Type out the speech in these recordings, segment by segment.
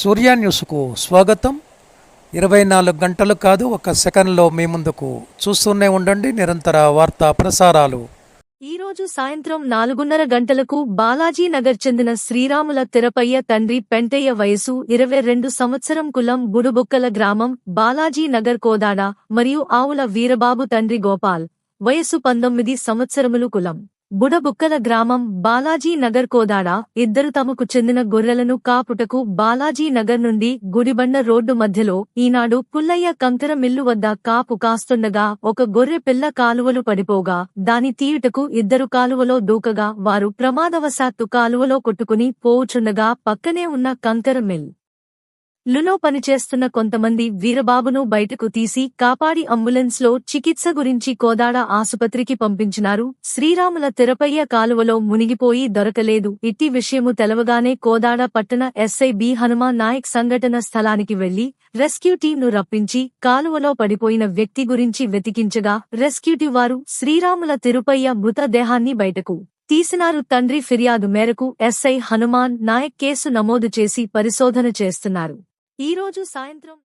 సూర్య న్యూస్కు స్వాగతం. ఇరవై నాలుగు గంటలు కాదు ఒక సెకండ్లో మీ ముందుకు చూస్తూనే ఉండండి నిరంతర వార్తా ప్రసారాలు. ఈరోజు సాయంత్రం నాలుగున్నర గంటలకు బాలాజీ నగర్ చెందిన శ్రీరాముల తెరపయ్య తండ్రి పెంటయ్య వయసు ఇరవై రెండు సంవత్సరం కులం బుడుబుక్కల గ్రామం బాలాజీ నగర్ కోదాడ మరియు ఆవుల వీరబాబు తండ్రి గోపాల్ వయసు పంతొమ్మిది సంవత్సరములు కులం. బుడబుక్కల గ్రామం బాలాజీ నగర్ కోదాడ ఇద్దరు తమకు చెందిన గొర్రెలను కాపుటకు బాలాజీ నగర్ నుండి గుడిబండ రోడ్డు మధ్యలో ఈనాడు పుల్లయ్య కంకర మిల్లు వద్ద కాపు కాస్తుండగా ఒక గొర్రె పిల్ల కాలువలు పడిపోగా దాని తీయుటకు ఇద్దరు కాలువలో దూకగా వారు ప్రమాదవశాత్తు కాలువలో కొట్టుకుని పోవుచుండగా పక్కనే ఉన్న కంకర మిల్. లులో పనిచేస్తున్న కొంతమంది వీరబాబును బయటకు తీసి కాపాడి అంబులెన్స్లో చికిత్స గురించి కోదాడ ఆసుపత్రికి పంపించినారు. శ్రీరాముల తెరపయ్య కాలువలో మునిగిపోయి దొరకలేదు. ఇట్టి విషయము తెలవగానే కోదాడ పట్టణ ఎస్ఐ బి హనుమాన్ నాయక్ సంఘటన స్థలానికి వెళ్ళి రెస్క్యూ టీంను రప్పించి కాలువలో పడిపోయిన వ్యక్తి గురించి వెతికించగా రెస్క్యూ టీం వారు శ్రీరాముల తిరుపయ్య మృతదేహాన్ని బయటకు తీసినారు. తండ్రి ఫిర్యాదు మేరకు ఎస్ఐ హనుమాన్ నాయక్ కేసు నమోదు చేసి పరిశోధన చేస్తున్నారు. ఈ రోజు సాయంత్రం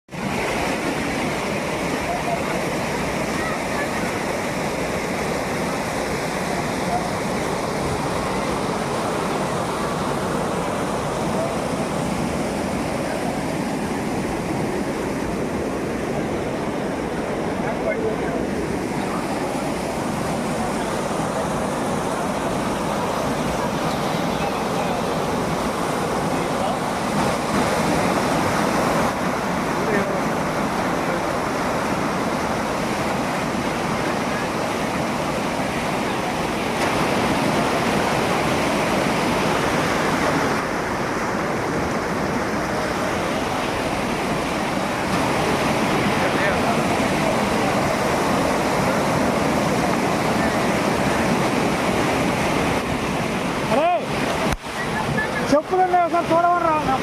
பக்கம் தூரம் வர்றவங்க